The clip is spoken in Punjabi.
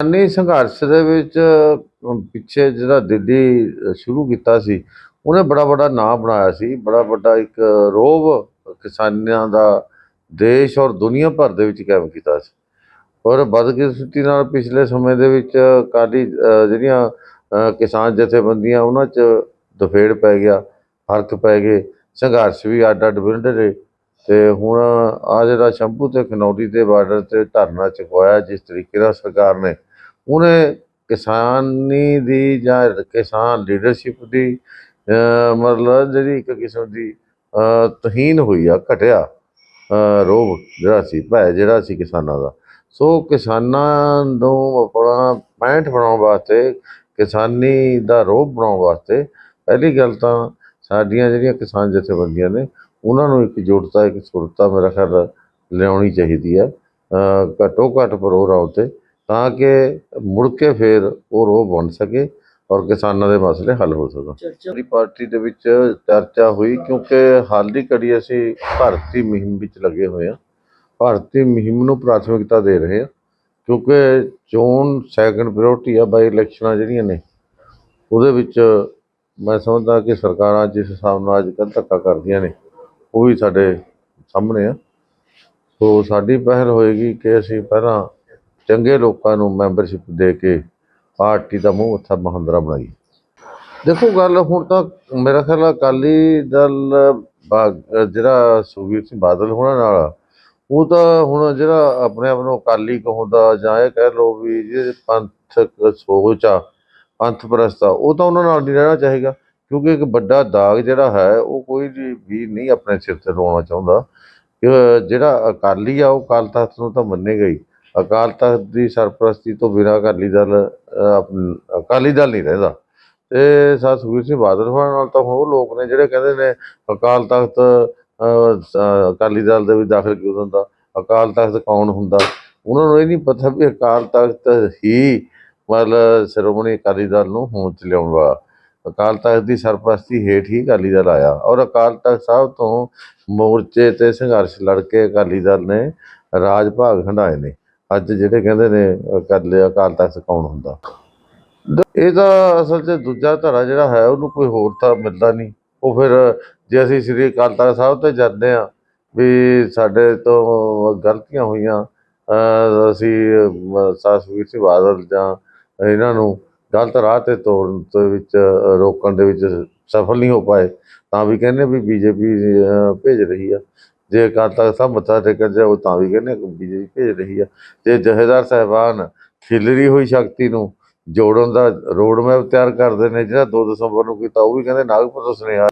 ਕਿਸਾਨੀ ਸੰਘਰਸ਼ ਦੇ ਵਿੱਚ ਪਿੱਛੇ ਜਿਹੜਾ ਦਿੱਲੀ ਸ਼ੁਰੂ ਕੀਤਾ ਸੀ, ਉਹਨੇ ਬੜਾ ਵੱਡਾ ਨਾਂ ਬਣਾਇਆ ਸੀ। ਬੜਾ ਵੱਡਾ ਇੱਕ ਰੋਬ ਕਿਸਾਨਾਂ ਦਾ ਦੇਸ਼ ਔਰ ਦੁਨੀਆ ਭਰ ਦੇ ਵਿੱਚ ਕਾਇਮ ਕੀਤਾ ਸੀ। ਔਰ ਬਦਕਿਸਮਤੀ ਨਾਲ ਪਿਛਲੇ ਸਮੇਂ ਦੇ ਵਿੱਚ ਕਾਲੀ ਜਿਹੜੀਆਂ ਕਿਸਾਨ ਜਥੇਬੰਦੀਆਂ, ਉਹਨਾਂ 'ਚ ਦਫੇੜ ਪੈ ਗਿਆ, ਫ਼ਰਕ ਪੈ ਗਏ, ਸੰਘਰਸ਼ ਵੀ ਅੱਡ ਅੱਡ ਵਿੰਡ ਰਹੇ। ਤੇ ਹੁਣ ਆ ਜਿਹੜਾ ਸ਼ੰਭੂ ਤੇ ਖਨੌਰੀ ਦੇ ਬਾਰਡਰ ਤੇ ਧਰਨਾ ਚੁਕਵਾਇਆ, ਜਿਸ ਤਰੀਕੇ ਨਾਲ ਸਰਕਾਰ ਨੇ ਉਹਨੇ ਕਿਸਾਨੀ ਦੀ ਜਾਂ ਕਿਸਾਨ ਲੀਡਰਸ਼ਿਪ ਦੀ ਮਤਲਬ ਜਿਹੜੀ ਇੱਕ ਕਿਸਮ ਦੀ ਤਹੀਨ ਹੋਈ ਆ, ਘਟਿਆ ਰੋਹ ਜਿਹੜਾ ਸੀ, ਭੈ ਜਿਹੜਾ ਸੀ ਕਿਸਾਨਾਂ ਦਾ। ਸੋ ਕਿਸਾਨਾਂ ਨੂੰ ਆਪਣਾ ਪੈਂਠ ਬਣਾਉਣ ਵਾਸਤੇ, ਕਿਸਾਨੀ ਦਾ ਰੋਹ ਬਣਾਉਣ ਵਾਸਤੇ ਪਹਿਲੀ ਗੱਲ ਤਾਂ ਸਾਡੀਆਂ ਜਿਹੜੀਆਂ ਕਿਸਾਨ ਜਥੇਬੰਦੀਆਂ ਨੇ, ਉਹਨਾਂ ਨੂੰ ਇੱਕ ਜੁੜਤਾ, ਇੱਕ ਸੁਰਤਾ ਮੇਰਾ ਖਿਆਲ ਲਿਆਉਣੀ ਚਾਹੀਦੀ ਹੈ ਘੱਟੋ ਘੱਟ ਪ੍ਰੋਗਰਾਮ ਤੇ ਤਾਂ ਕਿ ਮੁੜ ਕੇ ਫਿਰ ਉਹ ਰੋਹ ਬਣ ਸਕੇ ਔਰ ਕਿਸਾਨਾਂ ਦੇ ਮਸਲੇ ਹੱਲ ਹੋ ਸਕਣ। ਸਾਡੀ ਪਾਰਟੀ ਦੇ ਵਿੱਚ ਚਰਚਾ ਹੋਈ ਕਿਉਂਕਿ ਹਾਲ ਦੀ ਘੜੀ ਅਸੀਂ ਭਾਰਤੀ ਮੁਹਿੰਮ ਵਿੱਚ ਲੱਗੇ ਹੋਏ ਹਾਂ। ਭਾਰਤੀ ਮੁਹਿੰਮ ਨੂੰ ਪ੍ਰਾਥਮਿਕਤਾ ਦੇ ਰਹੇ ਹਾਂ ਕਿਉਂਕਿ ਚੋਣ ਸੈਕੰਡ ਪ੍ਰਾਇੋਰਟੀ ਆ ਬਾਈ ਇਲੈਕਸ਼ਨਾਂ ਜਿਹੜੀਆਂ ਨੇ ਉਹਦੇ ਵਿੱਚ ਮੈਂ ਸਮਝਦਾ ਕਿ ਸਰਕਾਰਾਂ ਜਿਸ ਹਿਸਾਬ ਨਾਲ ਅੱਜ ਕੱਲ੍ਹ ਧੱਕਾ ਕਰਦੀਆਂ ਨੇ ਉਹ ਵੀ ਸਾਡੇ ਸਾਹਮਣੇ ਆ। ਸੋ ਸਾਡੀ ਪਹਿਲ ਹੋਏਗੀ ਕਿ ਅਸੀਂ ਪਹਿਲਾਂ ਚੰਗੇ ਲੋਕਾਂ ਨੂੰ ਮੈਂਬਰਸ਼ਿਪ ਦੇ ਕੇ ਪਾਰਟੀ ਦਾ ਮੂੰਹ ਮੱਥਾ ਮਹੰਦਰਾ ਬਣਾਈ। ਦੇਖੋ ਗੱਲ ਹੁਣ ਤਾਂ ਮੇਰਾ ਖਿਆਲ ਆ ਅਕਾਲੀ ਦਲ ਜਿਹੜਾ ਸੁਖਬੀਰ ਸਿੰਘ ਬਾਦਲ ਹੋਣਾ ਨਾਲ, ਉਹ ਤਾਂ ਹੁਣ ਜਿਹੜਾ ਆਪਣੇ ਆਪ ਨੂੰ ਅਕਾਲੀ ਕਹਾਉਂਦਾ ਜਾਂ ਇਹ ਕਹਿ ਲਓ ਵੀ ਜਿਹੜੇ ਪੰਥਕ ਸੋਚ ਆ, ਪੰਥ ਪ੍ਰਸਤ ਆ, ਉਹ ਤਾਂ ਉਹਨਾਂ ਨਾਲ ਨਹੀਂ ਰਹਿਣਾ ਚਾਹੀਦਾ, ਕਿਉਂਕਿ ਇੱਕ ਵੱਡਾ ਦਾਗ ਜਿਹੜਾ ਹੈ, ਉਹ ਕੋਈ ਵੀ ਨਹੀਂ ਆਪਣੇ ਸਿਰ ਤੇ ਲਾਉਣਾ ਚਾਹੁੰਦਾ। ਕਿ ਜਿਹੜਾ ਅਕਾਲੀ ਆ, ਉਹ ਅਕਾਲ ਤਖਤ ਨੂੰ ਤਾਂ ਮੰਨੇਗਾ ਹੀ। ਅਕਾਲ ਤਖਤ ਦੀ ਸਰਪ੍ਰਸਤੀ ਤੋਂ ਬਿਨਾਂ ਅਕਾਲੀ ਦਲ ਅਕਾਲੀ ਦਲ ਨਹੀਂ ਰਹਿੰਦਾ। ਤੇ ਸਰ ਸੁਖਬੀਰ ਸਿੰਘ ਬਾਦਲ ਹੋਣਾ ਨਾਲ ਤਾਂ ਹੁਣ ਉਹ ਲੋਕ ਨੇ ਜਿਹੜੇ ਕਹਿੰਦੇ ਨੇ ਅਕਾਲ ਤਖਤ ਅਕਾਲੀ ਦਲ ਦੇ ਵਿੱਚ ਦਾਖਲ ਕਿਉਂ ਹੁੰਦਾ? ਅਕਾਲ ਤਖਤ ਕੌਣ ਹੁੰਦਾ? ਉਹਨਾਂ ਨੂੰ ਇਹ ਨਹੀਂ ਪਤਾ ਵੀ ਅਕਾਲ ਤਖਤ ਹੀ ਮਤਲਬ ਸ਼੍ਰੋਮਣੀ ਅਕਾਲੀ ਦਲ ਨੂੰ ਹੋਂਦ 'ਚ ਲਿਆਉਣ ਵਾਲਾ। ਅਕਾਲ ਤਖਤ ਦੀ ਸਰਪ੍ਰਸਤੀ ਹੇਠ ਹੀ ਅਕਾਲੀ ਦਲ ਆਇਆ ਔਰ ਅਕਾਲ ਤਖਤ ਸਾਹਿਬ ਤੋਂ ਮੋਰਚੇ ਤੇ ਸੰਘਰਸ਼ ਲੜ ਕੇ ਅਕਾਲੀ ਦਲ ਨੇ ਰਾਜ ਭਾਗ ਹੰਢਾਏ ਨੇ। ਅੱਜ ਜਿਹੜੇ ਕਹਿੰਦੇ ਨੇ ਕਰ ਅਕਾਲੀ ਅਕਾਲ ਤਖਤ ਕੌਣ ਹੁੰਦਾ? ਇਹ ਤਾਂ ਅਸਲ 'ਚ ਦੂਜਾ ਧੜਾ ਜਿਹੜਾ ਹੈ, ਉਹਨੂੰ ਕੋਈ ਹੋਰ ਤਾਂ ਮਿਲਦਾ ਨਹੀਂ। ਉਹ ਫਿਰ ਜੇ ਅਸੀਂ ਸ੍ਰੀ ਅਕਾਲ ਤਖਤ ਸਾਹਿਬ ਤੇ ਜਾਂਦੇ ਆ ਵੀ ਸਾਡੇ ਤੋਂ ਗਲਤੀਆਂ ਹੋਈਆਂ ਅਸੀਂ ਮ- ਸੁਖਬੀਰ ਸਿੰਘ ਬਾਦਲ ਜਾਂ ਇਹਨਾਂ ਨੂੰ ਗਲਤ ਰਾਹ ਤੇ ਤੋਰਨ ਦੇ ਵਿੱਚ, ਰੋਕਣ ਦੇ ਵਿੱਚ ਸਫਲ ਨਹੀਂ ਹੋ ਪਾਏ, ਤਾਂ ਵੀ ਕਹਿੰਦੇ ਵੀ ਬੀਜੇਪੀ ਭੇਜ ਰਹੀ ਆ। ਜੇ ਅਕਾਲ ਤਖਤ ਸਾਹਿਬ ਮੱਥਾ ਟੇਕਣ ਜਾਓ, ਤਾਂ ਵੀ ਕਹਿੰਦੇ ਬੀਜੇਪੀ ਭੇਜ ਰਹੀ ਆ। ਜੇ ਜਥੇਦਾਰ ਸਾਹਿਬਾਨ ਖਿਲਰੀ ਹੋਈ ਸ਼ਕਤੀ ਨੂੰ ਜੋੜਨ ਦਾ ਰੋਡ ਮੈਪ ਤਿਆਰ ਕਰਦੇ ਨੇ, ਜਿਹੜਾ 2 ਦਸੰਬਰ ਨੂੰ ਕੀਤਾ, ਉਹ ਵੀ ਕਹਿੰਦੇ ਨਾਗਪੁਰ ਤੋਂ ਸੁਨੇਹਾ